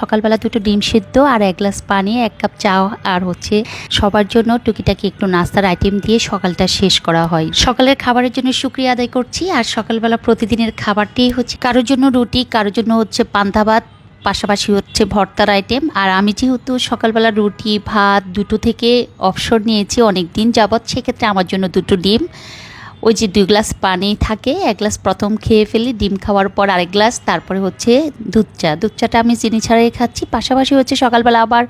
সকালবেলা দুটো ডিম সিদ্ধ আর এক গ্লাস পানি, এক কাপ চা আর হচ্ছে সবার জন্য টুকিটাকি একটু নাস্তার আইটেম দিয়ে সকালটা শেষ করা হয়। সকালের খাবারের জন্য শুক্রিয়া আদায় করছি আর সকালবেলা প্রতিদিনের খাবারটি হচ্ছে কারোর জন্য রুটি, কারোর জন্য হচ্ছে পান্তা ভাত, পাশাপাশি হচ্ছে ভর্তার আইটেম। আর আমি যেহেতু সকালবেলা রুটি, ভাত দুটো থেকে অবসর নিয়েছি অনেক দিন যাবৎ, সেক্ষেত্রে আমার জন্য দুটো ডিম। ওই যে দুই গ্লাস পানি থাকে, এক গ্লাস প্রথম খেয়ে ফেলি, ডিম খাওয়ার পর আরেক গ্লাস, তারপরে হচ্ছে দুধ চা দুধ চাটা আমি চিনি ছাড়াই খাচ্ছি। পাশাপাশি হচ্ছে সকালবেলা আবার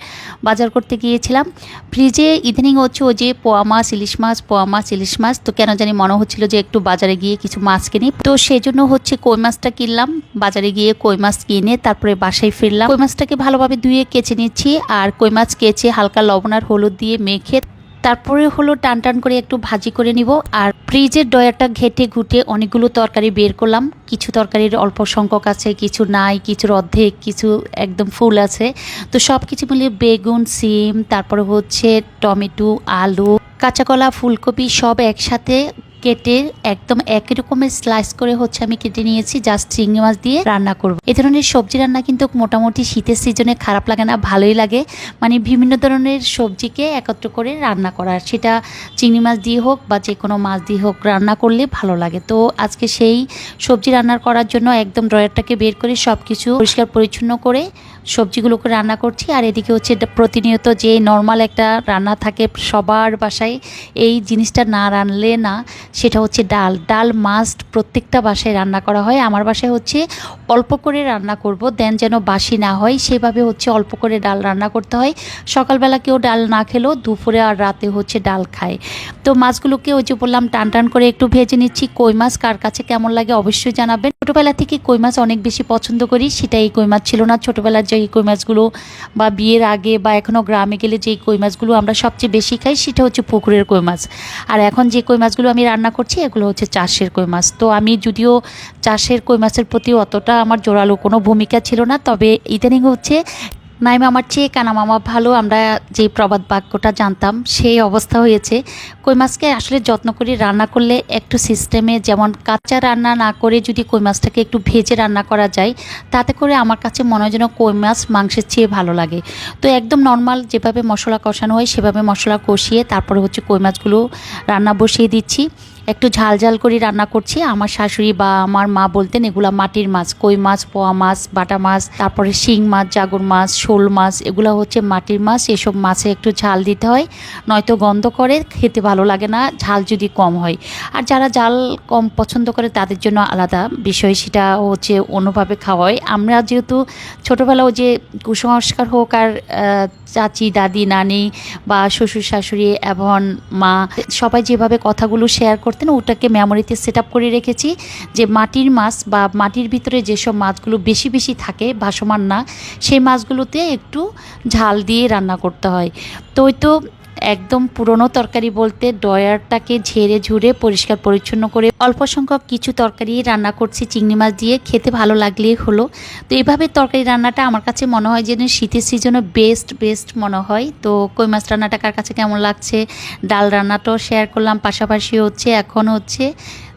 বাজার করতে গিয়েছিলাম। ফ্রিজে ইদানিং হচ্ছে ওই যে পোয়া মাছ, ইলিশ মাছ, পোয়া মাছ, ইলিশ মাছ, তো কেন জানি মনে হচ্ছিল যে একটু বাজারে গিয়ে কিছু মাছ কিনি। তো সেই জন্য হচ্ছে কই মাছটা কিনলাম, বাজারে গিয়ে কই মাছ কিনে তারপরে বাসায় ফিরলাম। কই মাছটাকে ভালোভাবে ধুয়ে কেচে নিচ্ছি, আর কই মাছ কেচে হালকা লবণ আর হলুদ দিয়ে মেখে তারপরে হলো টান টান করে একটু ভাজি করে নিব। আর ফ্রিজের ডয়ারটা ঘেটে ঘুটে অনেকগুলো তরকারি বের করলাম। কিছু তরকারির অল্প সংখ্যক আছে, কিছু নাই কিছুর অর্ধেক, কিছু একদম ফুল আছে। তো সব কিছু মিলিয়ে বেগুন, সিম, তারপরে হচ্ছে টমেটো, আলু, কাঁচাকলা, ফুলকপি সব একসাথে কেটে একদম একই রকমের স্লাইস করে হচ্ছে আমি কেটে নিয়েছি জাস্ট চিংড়ি মাছ দিয়ে রান্না করব। এই ধরনের সবজি রান্না কিন্তু মোটামুটি শীতের সিজনে খারাপ লাগে না, ভালোই লাগে। মানে বিভিন্ন ধরনের সবজিকে একত্র করে রান্না করা, সেটা চিংড়ি মাছ দিয়ে হোক বা যে কোনো মাছ দিয়ে হোক রান্না করলে ভালো লাগে। তো আজকে সেই সবজি রান্নার করার জন্য একদম ড্রয়ারটাকে বের করে সব কিছু পরিষ্কার পরিচ্ছন্ন করে সবজিগুলোকে রান্না করছি। আর এদিকে হচ্ছে প্রতিনিয়ত যে নর্মাল একটা রান্না থাকে সবার বাসায়, এই জিনিসটা না রানলে না সেটা হচ্ছে ডাল। ডাল মাস্ট প্রত্যেকটা বাসায় রান্না করা হয়। আমার বাসায় হচ্ছে অল্প করে রান্না করব দেন যেন বাসি না হয়, সেভাবে হচ্ছে অল্প করে ডাল রান্না করতে হয়। সকালবেলা কেউ ডাল না খেলেও দুপুরে আর রাতে হচ্ছে ডাল খায়। তো মাছগুলোকে ওই যে বললাম, টান টান করে একটু ভেজে নিচ্ছি। কই মাছ, কার কাছে কেমন লাগে অবশ্যই জানাবেন। ছোটোবেলা থেকে কই মাছ অনেক বেশি পছন্দ করি সেটা এই কই মাছ ছিল না। ছোটোবেলার যে কই মাছগুলো বা বিয়ের আগে বা এখনও গ্রামে গেলে যেই কই মাছগুলো আমরা সবচেয়ে বেশি খাই, সেটা হচ্ছে পুকুরের কই মাছ। আর এখন যে কই মাছগুলো আমি রান্না করছি, এগুলো হচ্ছে চাষের কই মাছ। তো আমি যদিও চাষের কই মাছের প্রতি অতটা আমার জোরালো কোনো ভূমিকা ছিল না, তবে ইদানিং হচ্ছে নাইমা আমার চেয়ে কানা মামা ভালো, আমরা যে প্রবাদ বাক্যটা জানতাম সেই অবস্থা হয়েছে। কই মাছকে আসলে যত্ন করে রান্না করলে একটু সিস্টেমে যেমন কাঁচা রান্না না করে যদি কই মাছটাকে একটু ভেজে রান্না করা যায়, তাতে করে আমার কাছে মনে হয় যেন কই মাছ মাংসের চেয়ে ভালো লাগে। তো একদম নর্মাল যেভাবে মশলা কষানো হয় সেভাবে মশলা কষিয়ে তারপরে হচ্ছে কই মাছগুলো রান্না বসিয়ে দিচ্ছি। একটু ঝাল ঝাল করে রান্না করছি। আমার শাশুড়ি বা আমার মা বলতেন, এগুলো মাটির মাছ, কই মাছ, পোয়া মাছ, বাটা মাছ, তারপরে শিং মাছ, জাগর মাছ, শোল মাছ, এগুলো হচ্ছে মাটির মাছ। এসব মাছে একটু ঝাল দিতে হয়, নয়তো গন্ধ করে, খেতে ভালো লাগে না, ঝাল যদি কম হয়। আর যারা ঝাল কম পছন্দ করে, তাদের জন্য আলাদা বিষয়, সেটা হচ্ছে অন্যভাবে খাওয়া হয়। আমরা যেহেতু ছোটোবেলাও যে কুসংস্কার হোক আর চাচি, দাদি, নানি বা শ্বশুর শাশুড়ি এবং মা, সবাই যেভাবে কথাগুলো শেয়ার করতেন ওটাকে মেমোরিতে সেট করে রেখেছি যে মাটির মাছ বা মাটির ভিতরে যেসব মাছগুলো বেশি বেশি থাকে, ভাসমান না, সেই মাছগুলোতে একটু ঝাল দিয়ে রান্না করতে হয়। তো ওই তো একদম পুরনো তরকারি বলতে ডয়ারটাকে ঝেড়ে ঝুড়ে পরিষ্কার পরিচ্ছন্ন করে অল্প সংখ্যক কিছু তরকারি রান্না করছি, চিংড়ি মাছ দিয়ে। খেতে ভালো লাগলেই হলো। তো এইভাবে তরকারি রান্নাটা আমার কাছে মনে হয় যেন শীতের সিজনে বেস্ট বেস্ট মনে হয়। তো কই মাছ রান্নাটা কার কাছে কেমন লাগছে? ডাল রান্নাটাও শেয়ার করলাম, পাশাপাশি হচ্ছে, এখন হচ্ছে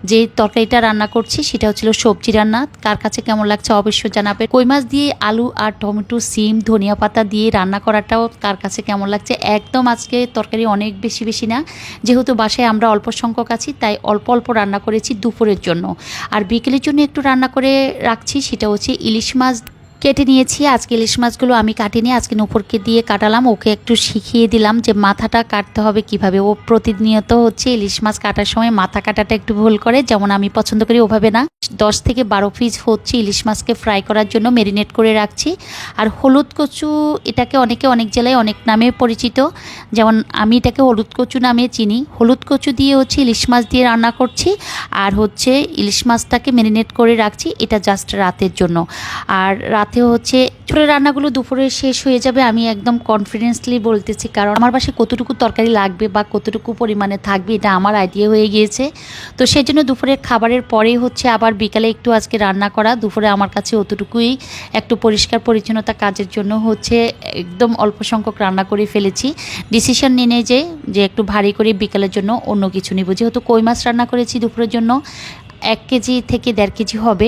যে তরকারিটা রান্না করছি সেটা হচ্ছিল সবজি রান্না। কার কাছে কেমন লাগছে অবশ্যই জানাবে কই মাছ দিয়ে আলু আর টমেটো, সিম, ধনিয়া পাতা দিয়ে রান্না করাটাও কার কাছে কেমন লাগছে? একদম আজকে তরকারি অনেক বেশি বেশি না। যেহেতু বাসায় আমরা অল্প সংখ্যক আছি, তাই অল্প অল্প রান্না করেছি দুপুরের জন্য। আর বিকেলের জন্য একটু রান্না করে রাখছি, সেটা হচ্ছে ইলিশ মাছ কেটে নিয়েছি। আজকে ইলিশ মাছগুলো আমি কাটিনি, আজকে নুপুরকে দিয়ে কাটালাম। ওকে একটু শিখিয়ে দিলাম যে মাথাটা কাটতে হবে কীভাবে। ও প্রতিনিয়ত হচ্ছে ইলিশ মাছ কাটার সময় মাথা কাটাটা একটু ভুল করে, যেমন আমি পছন্দ করি ওভাবে না। দশ থেকে বারো পিস হচ্ছে ইলিশ মাছকে ফ্রাই করার জন্য মেরিনেট করে রাখছি। আর হলুদ কচু, এটাকে অনেকে অনেক জেলায় অনেক নামে পরিচিত। যেমন আমি এটাকে হলুদ কচু নামে চিনি। হলুদ কচু দিয়ে হচ্ছে ইলিশ মাছ দিয়ে রান্না করছি। আর হচ্ছে ইলিশ মাছটাকে মেরিনেট করে রাখছি, এটা জাস্ট রাতের জন্য। আর রাতে হচ্ছে ছোটো রান্নাগুলো দুপুরে শেষ হয়ে যাবে, আমি একদম কনফিডেন্সলি বলতেছি। কারণ আমার বাসায় কতটুকু তরকারি লাগবে বা কতটুকু পরিমাণে থাকবে, এটা আমার আইডিয়া হয়ে গিয়েছে। তো সেই জন্য দুপুরের খাবারের পরেই হচ্ছে আবার বিকালে একটু আজকে রান্না করা, দুপুরে আমার কাছে অতটুকুই একটু পরিষ্কার পরিচ্ছন্নতা কাজের জন্য হচ্ছে একদম অল্প সংখ্যক রান্না করে ফেলেছি। ডিসিশন নিয়ে যে যে একটু ভারী করে বিকালের জন্য অন্য কিছু নিব। যেহেতু কই মাছ রান্না করেছি দুপুরের জন্য, এক কেজি থেকে দেড় কেজি হবে,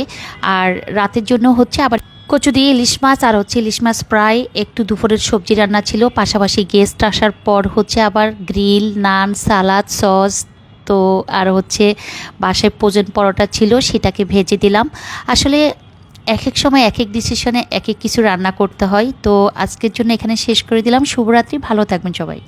আর রাতের জন্য হচ্ছে আবার কচু দিয়ে ইলিশ মাছ আর হচ্ছে ইলিশ মাছ প্রায় একটু দুপুরের সবজি রান্না ছিল। পাশাপাশি গেস্ট আসার পর হচ্ছে আবার গ্রিল নান সালাদ সস তো আর হচ্ছে বাসায় পোজন পরোটা ছিল, সেটাকে ভেজে দিলাম। আসলে এক এক সময় এক এক ডিসিশনে এক এক কিছু রান্না করতে হয়। তো আজকের জন্য এখানে শেষ করে দিলাম। শুভরাত্রি, ভালো থাকবেন সবাই।